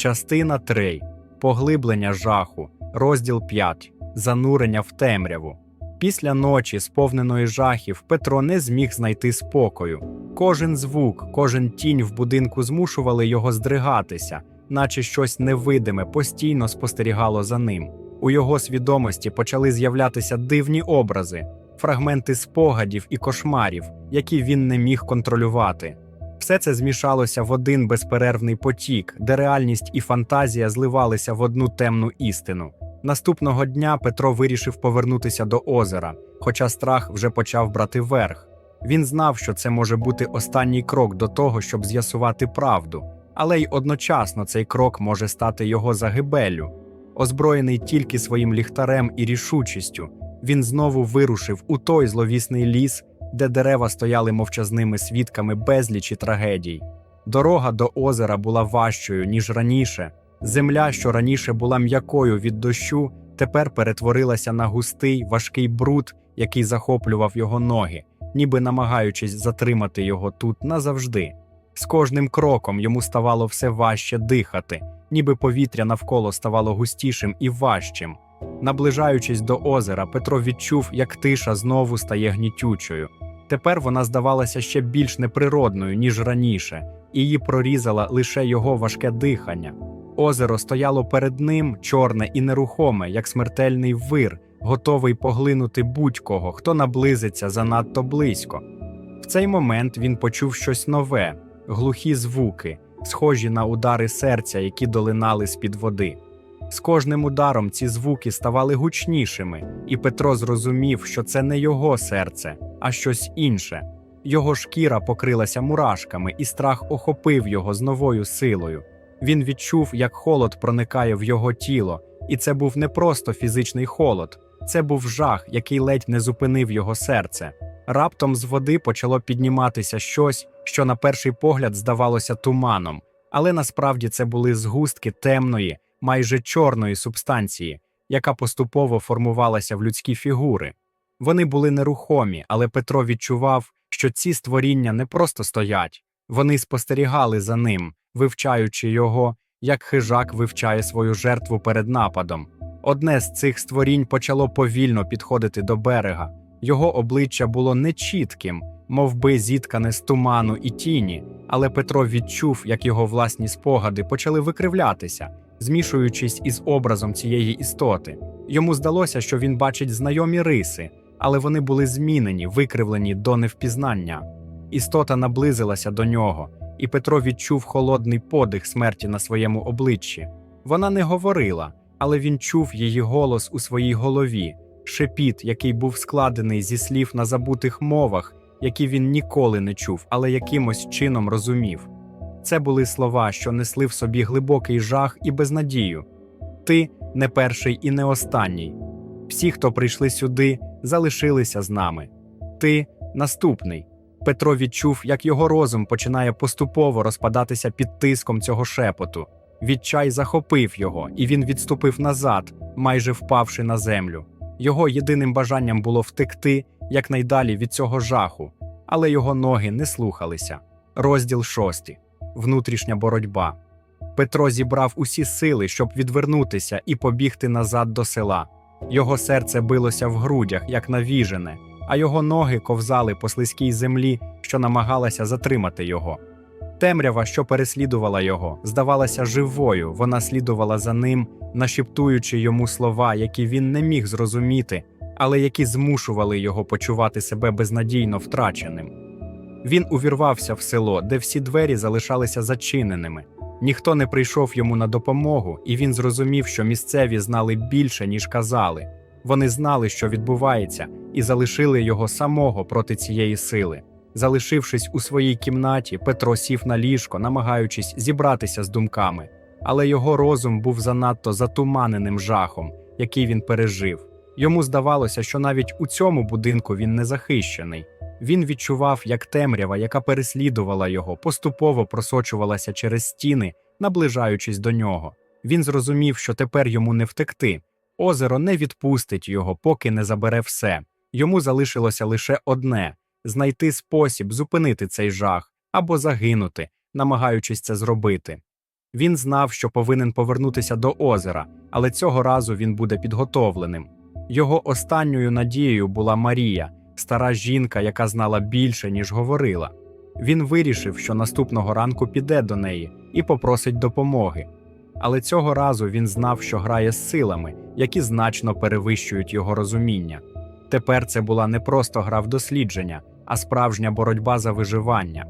Частина 3. Поглиблення жаху. Розділ 5. Занурення в темряву. Після ночі, сповненої жахів, Петро не зміг знайти спокою. Кожен звук, кожен тінь в будинку змушували його здригатися, наче щось невидиме постійно спостерігало за ним. У його свідомості почали з'являтися дивні образи, фрагменти спогадів і кошмарів, які він не міг контролювати. Все це змішалося в один безперервний потік, де реальність і фантазія зливалися в одну темну істину. Наступного дня Петро вирішив повернутися до озера, хоча страх вже почав брати верх. Він знав, що це може бути останній крок до того, щоб з'ясувати правду, але й одночасно цей крок може стати його загибеллю. Озброєний тільки своїм ліхтарем і рішучістю, він знову вирушив у той зловісний ліс, де дерева стояли мовчазними свідками безлічі трагедій. Дорога до озера була важчою, ніж раніше. Земля, що раніше була м'якою від дощу, тепер перетворилася на густий, важкий бруд, який захоплював його ноги, ніби намагаючись затримати його тут назавжди. З кожним кроком йому ставало все важче дихати, ніби повітря навколо ставало густішим і важчим. Наближаючись до озера, Петро відчув, як тиша знову стає гнітючою. Тепер вона здавалася ще більш неприродною, ніж раніше, і її прорізала лише його важке дихання. Озеро стояло перед ним чорне і нерухоме, як смертельний вир, готовий поглинути будь-кого, хто наблизиться занадто близько. В цей момент він почув щось нове, глухі звуки, схожі на удари серця, які долинали з-під води. З кожним ударом ці звуки ставали гучнішими, і Петро зрозумів, що це не його серце, а щось інше. Його шкіра покрилася мурашками, і страх охопив його з новою силою. Він відчув, як холод проникає в його тіло, і це був не просто фізичний холод, це був жах, який ледь не зупинив його серце. Раптом з води почало підніматися щось, що на перший погляд здавалося туманом, але насправді це були згустки темної, майже чорної субстанції, яка поступово формувалася в людські фігури. Вони були нерухомі, але Петро відчував, що ці створіння не просто стоять, вони спостерігали за ним, вивчаючи його, як хижак вивчає свою жертву перед нападом. Одне з цих створінь почало повільно підходити до берега. Його обличчя було нечітким, мов би зіткане з туману і тіні, але Петро відчув, як його власні спогади почали викривлятися, змішуючись із образом цієї істоти. Йому здалося, що він бачить знайомі риси, але вони були змінені, викривлені до невпізнання. Істота наблизилася до нього, і Петро відчув холодний подих смерті на своєму обличчі. Вона не говорила, але він чув її голос у своїй голові, шепіт, який був складений зі слів на забутих мовах, які він ніколи не чув, але якимось чином розумів. Це були слова, що несли в собі глибокий жах і безнадію. Ти не перший і не останній. Всі, хто прийшли сюди, залишилися з нами. Ти наступний. Петро відчув, як його розум починає поступово розпадатися під тиском цього шепоту. Відчай захопив його, і він відступив назад, майже впавши на землю. Його єдиним бажанням було втекти якнайдалі від цього жаху, але його ноги не слухалися. Розділ шостий. Внутрішня боротьба. Петро зібрав усі сили, щоб відвернутися і побігти назад до села. Його серце билося в грудях, як навіжене, а його ноги ковзали по слизькій землі, що намагалася затримати його. Темрява, що переслідувала його, здавалася живою, вона слідувала за ним, нашіптуючи йому слова, які він не міг зрозуміти, але які змушували його почувати себе безнадійно втраченим. Він увірвався в село, де всі двері залишалися зачиненими. Ніхто не прийшов йому на допомогу, і він зрозумів, що місцеві знали більше, ніж казали. Вони знали, що відбувається, і залишили його самого проти цієї сили. Залишившись у своїй кімнаті, Петро сів на ліжко, намагаючись зібратися з думками, але його розум був занадто затуманеним жахом, який він пережив. Йому здавалося, що навіть у цьому будинку він не захищений. Він відчував, як темрява, яка переслідувала його, поступово просочувалася через стіни, наближаючись до нього. Він зрозумів, що тепер йому не втекти. Озеро не відпустить його, поки не забере все. Йому залишилося лише одне знайти спосіб зупинити цей жах або загинути, намагаючись це зробити. Він знав, що повинен повернутися до озера, але цього разу він буде підготовленим. Його останньою надією була Марія, стара жінка, яка знала більше, ніж говорила. Він вирішив, що наступного ранку піде до неї і попросить допомоги. Але цього разу він знав, що грає з силами, які значно перевищують його розуміння. Тепер це була не просто гра в дослідження, а справжня боротьба за виживання.